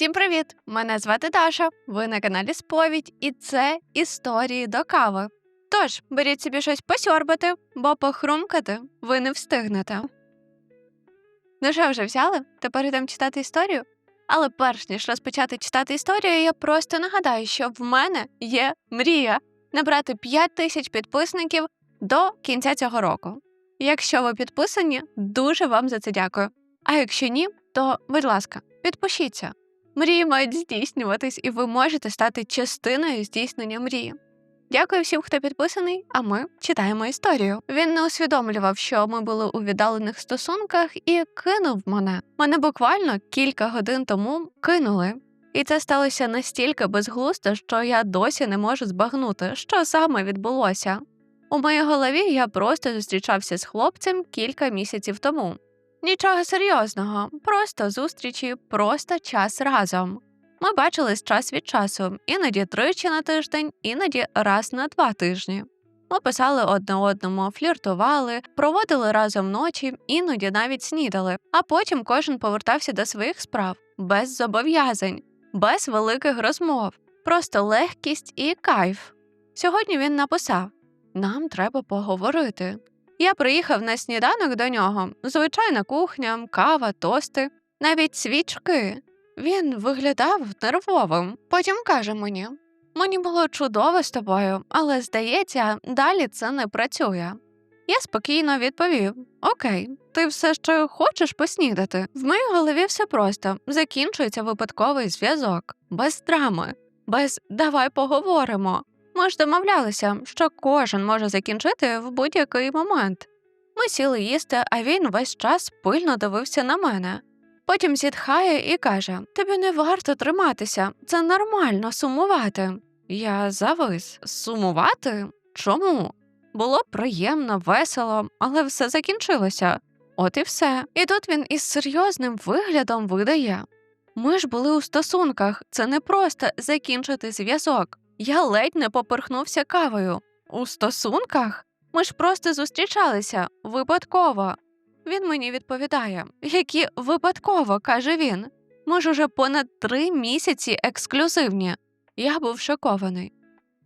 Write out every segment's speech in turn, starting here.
Всім привіт! Мене звати Даша. Ви на каналі Сповідь, і це історії до кави. Тож беріть собі щось посьорбати, бо похрумкати ви не встигнете. Ну що, вже взяли? Тепер йдемо читати історію. Але перш ніж розпочати читати історію, я просто нагадаю, що в мене є мрія набрати 5 тисяч підписників до кінця цього року. Якщо ви підписані, дуже вам за це дякую. А якщо ні, то, будь ласка, підпишіться. Мрії мають здійснюватись, і ви можете стати частиною здійснення мрії. Дякую всім, хто підписаний, а ми читаємо історію. Він не усвідомлював, що ми були у віддалених стосунках, і кинув мене. Мене буквально кілька годин тому кинули. І це сталося настільки безглуздо, що я досі не можу збагнути, що саме відбулося. У моїй голові я просто зустрічався з хлопцем кілька місяців тому. Нічого серйозного, просто зустрічі, просто час разом. Ми бачились час від часу, іноді тричі на тиждень, іноді раз на два тижні. Ми писали одне одному, фліртували, проводили разом ночі, іноді навіть снідали, а потім кожен повертався до своїх справ без зобов'язань, без великих розмов, просто легкість і кайф. Сьогодні він написав: Нам треба поговорити. Я приїхав на сніданок до нього, звичайна кухня, кава, тости, навіть свічки. Він виглядав нервовим. Потім каже мені: мені було чудово з тобою, але здається, далі це не працює. Я спокійно відповів: Окей, ти все ще хочеш поснідати? В моїй голові все просто закінчується випадковий зв'язок, без драми, без давай поговоримо. Ми ж домовлялися, що кожен може закінчити в будь-який момент. Ми сіли їсти, а він весь час пильно дивився на мене. Потім зітхає і каже: Тобі не варто триматися, це нормально сумувати. Я завис сумувати? Чому? Було приємно, весело, але все закінчилося. От і все. І тут він із серйозним виглядом видає. Ми ж були у стосунках, це не просто закінчити зв'язок. Я ледь не поперхнувся кавою. У стосунках? Ми ж просто зустрічалися випадково. Він мені відповідає, які випадково, каже він. Ми ж уже понад три місяці ексклюзивні. Я був шокований.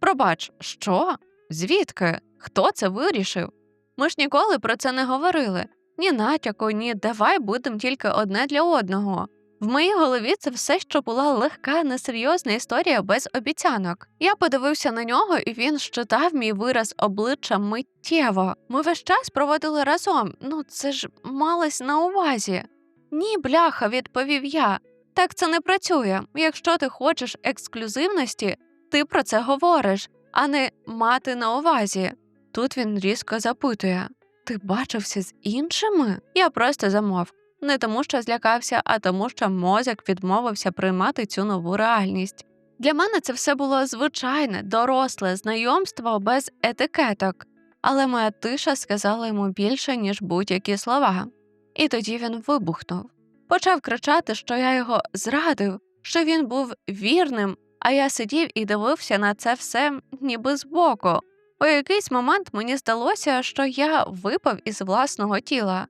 Пробач, що? Звідки? Хто це вирішив? Ми ж ніколи про це не говорили. Ні натяку, ні давай будемо тільки одне для одного. В моїй голові це все, що була легка, несерйозна історія без обіцянок. Я подивився на нього, і він щитав мій вираз обличчя миттєво. Ми весь час проводили разом. Ну це ж малось на увазі. Ні, бляха, відповів я. Так це не працює. Якщо ти хочеш ексклюзивності, ти про це говориш, а не мати на увазі. Тут він різко запитує: Ти бачився з іншими? Я просто замовк не тому, що злякався, а тому, що мозок відмовився приймати цю нову реальність. Для мене це все було звичайне, доросле знайомство без етикеток, але моя тиша сказала йому більше, ніж будь-які слова. І тоді він вибухнув. Почав кричати, що я його зрадив, що він був вірним, а я сидів і дивився на це все ніби збоку. У якийсь момент мені здалося, що я випав із власного тіла.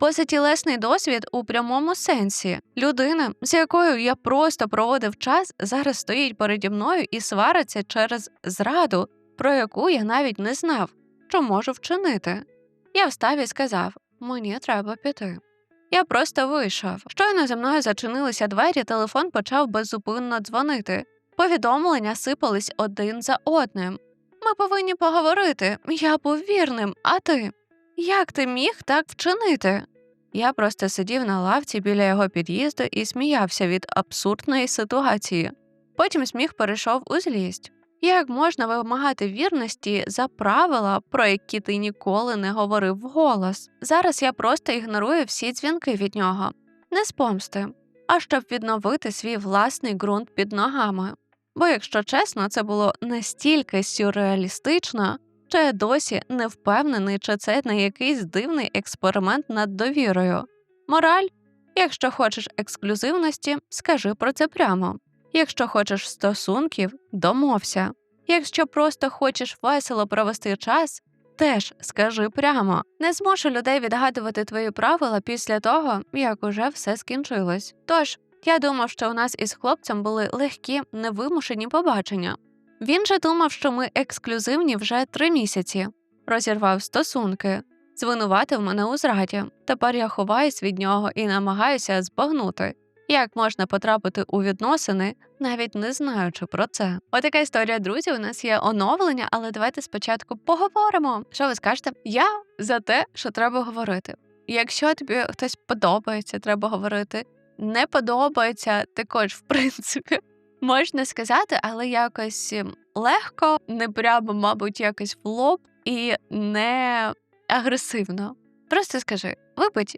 Позатілесний досвід у прямому сенсі. Людина, з якою я просто проводив час, зараз стоїть переді мною і свариться через зраду, про яку я навіть не знав, що можу вчинити. Я встав і сказав мені треба піти. Я просто вийшов. Щойно за мною зачинилися двері, телефон почав беззупинно дзвонити. Повідомлення сипались один за одним. Ми повинні поговорити. Я був вірним, а ти? Як ти міг так вчинити? Я просто сидів на лавці біля його під'їзду і сміявся від абсурдної ситуації. Потім сміх перейшов у злість. Як можна вимагати вірності за правила, про які ти ніколи не говорив вголос? Зараз я просто ігнорую всі дзвінки від нього, не з помсти, а щоб відновити свій власний ґрунт під ногами. Бо, якщо чесно, це було настільки сюрреалістично, що я досі не впевнений, чи це не якийсь дивний експеримент над довірою. Мораль якщо хочеш ексклюзивності, скажи про це прямо. Якщо хочеш стосунків, домовся. Якщо просто хочеш весело провести час, теж скажи прямо. Не змушу людей відгадувати твої правила після того, як уже все скінчилось. Тож, Я думав, що у нас із хлопцем були легкі, невимушені побачення. Він же думав, що ми ексклюзивні вже три місяці, розірвав стосунки, звинуватив мене у зраді. Тепер я ховаюсь від нього і намагаюся збагнути, як можна потрапити у відносини, навіть не знаючи про це. Отака історія, друзі. У нас є оновлення, але давайте спочатку поговоримо. Що ви скажете? Я за те, що треба говорити. Якщо тобі хтось подобається, треба говорити. Не подобається також, в принципі, можна сказати, але якось ем, легко, не прямо, мабуть, якось в лоб і не агресивно. Просто скажи: вибач,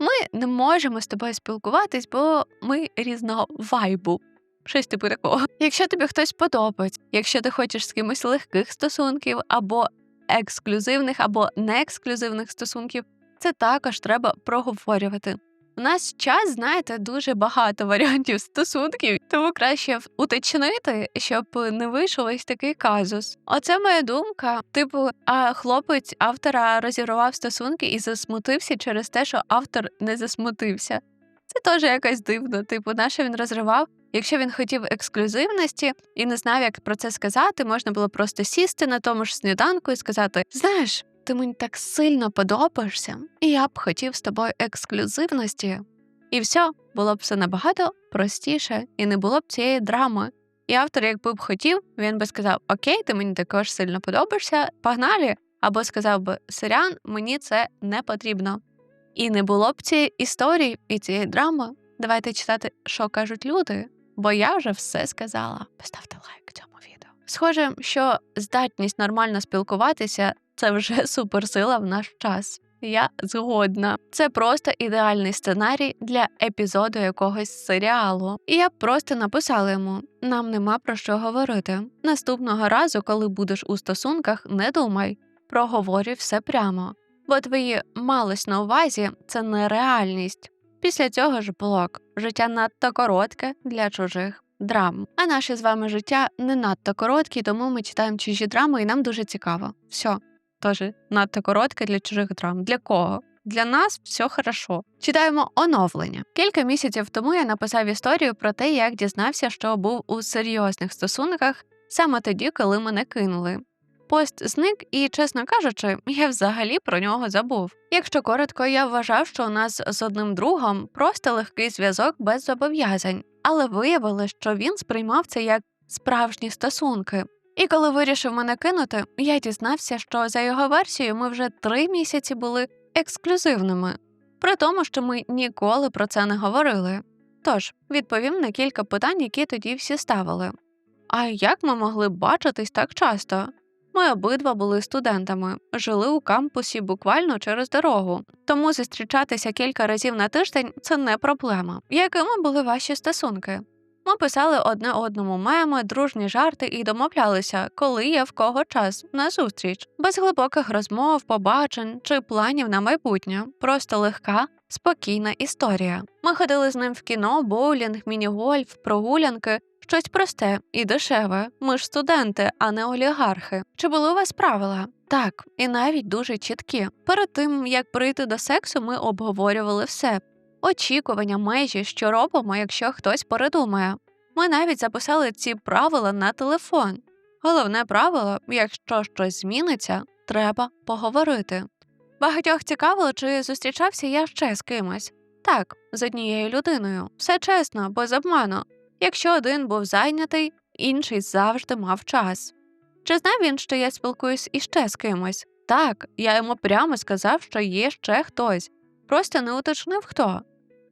ми не можемо з тобою спілкуватись, бо ми різного вайбу. Щось типу такого. Якщо тобі хтось подобається, якщо ти хочеш з кимось легких стосунків, або ексклюзивних, або неексклюзивних стосунків, це також треба проговорювати. У нас час, знаєте, дуже багато варіантів стосунків, тому краще уточнити, щоб не вийшов ось такий казус. Оце моя думка. Типу, а хлопець автора розірвав стосунки і засмутився через те, що автор не засмутився. Це теж якось дивно. Типу, наше він розривав. Якщо він хотів ексклюзивності і не знав, як про це сказати, можна було просто сісти на тому ж сніданку і сказати: Знаєш, ти мені так сильно подобаєшся, і я б хотів з тобою ексклюзивності. І все, було б все набагато простіше, і не було б цієї драми. І автор, якби б хотів, він би сказав: Окей, ти мені також сильно подобаєшся, погнали. Або сказав би Сирян, мені це не потрібно. І не було б цієї історії і цієї драми. Давайте читати, що кажуть люди, бо я вже все сказала. Поставте. Схоже, що здатність нормально спілкуватися це вже суперсила в наш час. Я згодна. Це просто ідеальний сценарій для епізоду якогось серіалу. І я б просто написала йому: нам нема про що говорити. Наступного разу, коли будеш у стосунках, не думай, проговорюй все прямо. Бо твої малось на увазі це не реальність. Після цього ж блок. Життя надто коротке для чужих драм. А наше з вами життя не надто коротке, тому ми читаємо чужі драми, і нам дуже цікаво. Все, теж надто коротке для чужих драм. Для кого? Для нас все хорошо. Читаємо оновлення. Кілька місяців тому я написав історію про те, як дізнався, що був у серйозних стосунках саме тоді, коли мене кинули. Пост зник, і, чесно кажучи, я взагалі про нього забув. Якщо коротко, я вважав, що у нас з одним другом просто легкий зв'язок без зобов'язань, але виявилось, що він сприймав це як справжні стосунки. І коли вирішив мене кинути, я дізнався, що за його версією ми вже три місяці були ексклюзивними, при тому, що ми ніколи про це не говорили. Тож відповім на кілька питань, які тоді всі ставили. А як ми могли бачитись так часто? Ми обидва були студентами, жили у кампусі буквально через дорогу, тому зустрічатися кілька разів на тиждень це не проблема. Якими були ваші стосунки? Ми писали одне одному меми, дружні жарти і домовлялися, коли є в кого час на зустріч, без глибоких розмов, побачень чи планів на майбутнє, просто легка, спокійна історія. Ми ходили з ним в кіно, боулінг, міні-гольф, прогулянки, щось просте і дешеве. Ми ж студенти, а не олігархи. Чи були у вас правила? Так, і навіть дуже чіткі. Перед тим як прийти до сексу, ми обговорювали все. Очікування, межі, що робимо, якщо хтось передумає. Ми навіть записали ці правила на телефон. Головне правило, якщо щось зміниться, треба поговорити. Багатьох цікавило, чи зустрічався я ще з кимось. Так, з однією людиною. Все чесно, без обману. Якщо один був зайнятий, інший завжди мав час. Чи знав він, що я спілкуюсь іще з кимось? Так, я йому прямо сказав, що є ще хтось, просто не уточнив хто.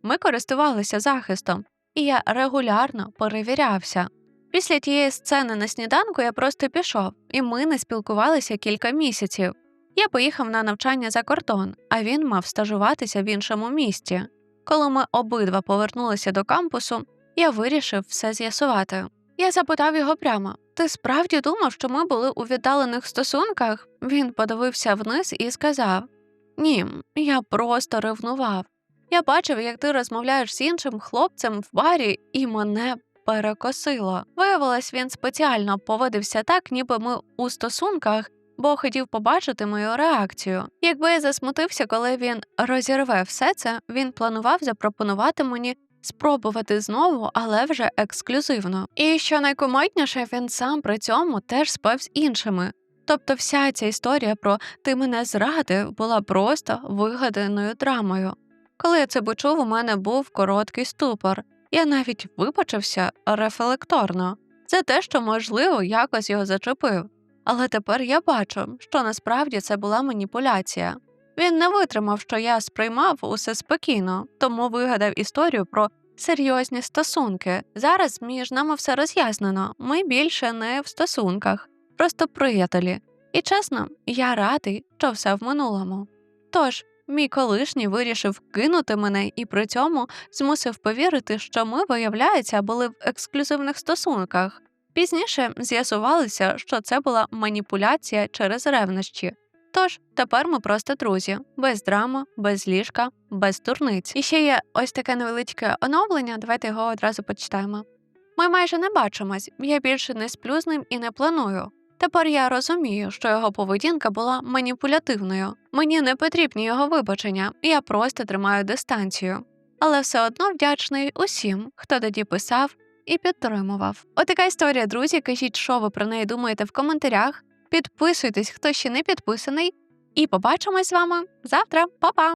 Ми користувалися захистом, і я регулярно перевірявся. Після тієї сцени на сніданку я просто пішов, і ми не спілкувалися кілька місяців. Я поїхав на навчання за кордон, а він мав стажуватися в іншому місті. Коли ми обидва повернулися до кампусу, я вирішив все з'ясувати. Я запитав його прямо: ти справді думав, що ми були у віддалених стосунках? Він подивився вниз і сказав: Ні, я просто ревнував. Я бачив, як ти розмовляєш з іншим хлопцем в барі, і мене перекосило. Виявилось, він спеціально поводився так, ніби ми у стосунках, бо хотів побачити мою реакцію. Якби я засмутився, коли він розірве все це, він планував запропонувати мені спробувати знову, але вже ексклюзивно. І що найкомитніше, він сам при цьому теж спав з іншими. Тобто вся ця історія про ти мене зрадив була просто вигаданою драмою. Коли я це почув, у мене був короткий ступор. Я навіть вибачився рефлекторно за те, що, можливо, якось його зачепив. Але тепер я бачу, що насправді це була маніпуляція. Він не витримав, що я сприймав усе спокійно, тому вигадав історію про серйозні стосунки. Зараз між нами все роз'яснено. Ми більше не в стосунках, просто приятелі. І чесно, я радий, що все в минулому. Тож, мій колишній вирішив кинути мене і при цьому змусив повірити, що ми, виявляється, були в ексклюзивних стосунках. Пізніше з'ясувалося, що це була маніпуляція через ревнощі. Тож тепер ми просто друзі, без драми, без ліжка, без турниць. І ще є ось таке невеличке оновлення. Давайте його одразу почитаємо. Ми майже не бачимось, я більше не сплю з ним і не планую. Тепер я розумію, що його поведінка була маніпулятивною. Мені не потрібні його вибачення, я просто тримаю дистанцію. Але все одно вдячний усім, хто тоді писав і підтримував. Отака історія, друзі. Кажіть, що ви про неї думаєте в коментарях. Підписуйтесь, хто ще не підписаний, і побачимось з вами завтра. Па-па!